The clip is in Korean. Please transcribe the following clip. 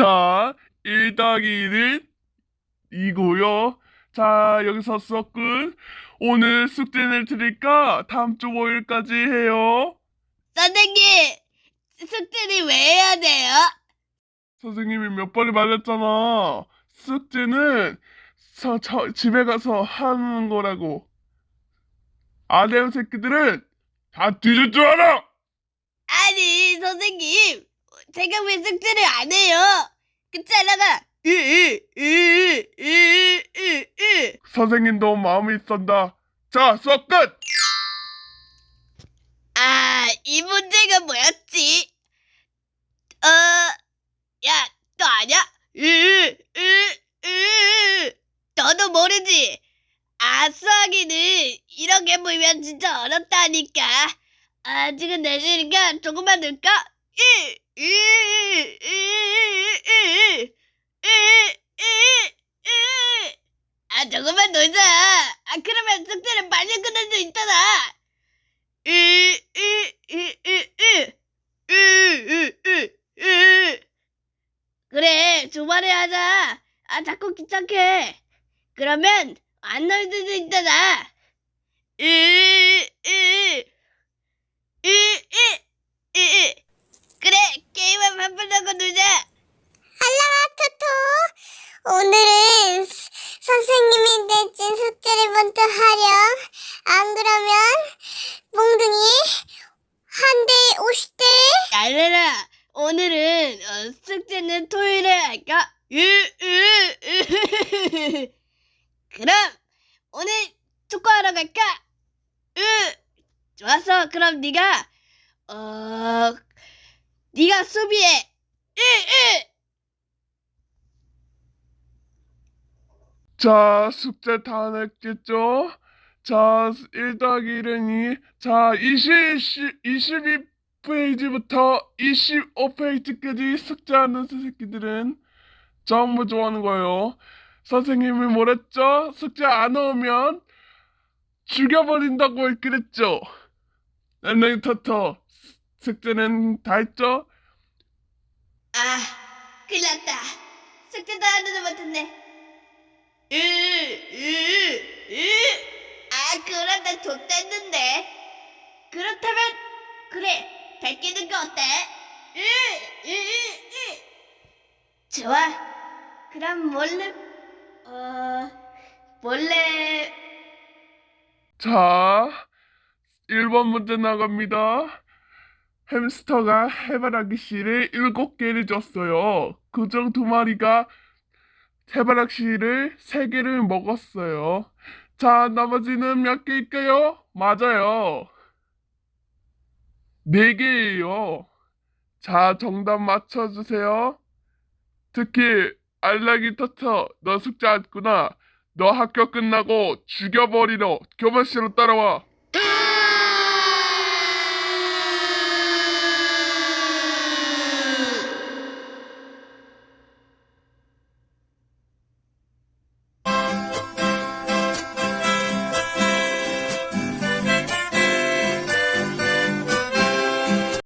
자, 1 더하기 1은 이고요. 자, 여기서 수업 끝. 오늘 숙제를 드릴까? 다음 주 월요일까지 해요. 선생님, 숙제는 왜 해야 돼요? 선생님이 몇 번을 말했잖아. 숙제는 서, 저, 집에 가서 하는 거라고. 안 해온 새끼들은 다 뒤질 줄 알아! 아니, 선생님, 제가 왜 숙제를 안 해요? 으으으으으으 선생님도 마음이 있었다. 자, 수업 끝! 아, 이 문제가 뭐였지? 어, 야, 너 아냐? 으, 으, 으. 너도 모르지? 아, 수학이는 이렇게 보면 진짜 어렵다니까. 아, 지금 내주니까 조금만 넣을까? 아, 조금만 놀자. 아, 그러면 숙제를 빨리 끝낼 수 있잖아. 그래, 주말에 하자. 아, 자꾸 귀찮게. 그러면 안 나올 수도 있잖아. 으, 으, 으, 으, 으, 으. 그래, 게임은 바쁘다고 놀자. 토토 오늘은 스- 선생님이 내준 숙제를 먼저 하렴 안 그러면 몽둥이 한대 50대 야르라, 오늘은 어, 숙제는 토요일에 할까? 으, 으, 으. 그럼 오늘 축구하러 갈까? 으, 좋았어. 그럼 네가 어, 네가 수비해. 으, 으. 자, 숙제 다 냈겠죠? 자, 1 더하기 1은 2. 자, 20, 22페이지부터 25페이지까지 숙제하는 새끼들은 전부 좋아하는 거예요. 선생님이 뭐랬죠? 숙제 안 오면 죽여버린다고 그랬죠? 랜랭이 터터, 숙제는 다 했죠? 아, 큰일 났다. 숙제도 하나도 못했네. 으, 으, 으. 아, 그러다 좆됐는데. 그렇다면, 그래, 베끼는 거 어때? 으, 으, 으. 좋아. 그럼 몰래, 어, 몰래, 자, 1번 문제 나갑니다. 햄스터가 해바라기 씨를 7개를 줬어요. 그중 두 마리가 해바라기 씨를 3개를 먹었어요. 자, 나머지는 몇 개일까요? 맞아요. 4개예요. 자, 정답 맞춰주세요. 특히 알라기 터터, 너 숙제 안 했구나. 너 학교 끝나고 죽여버리러 교무실로 따라와.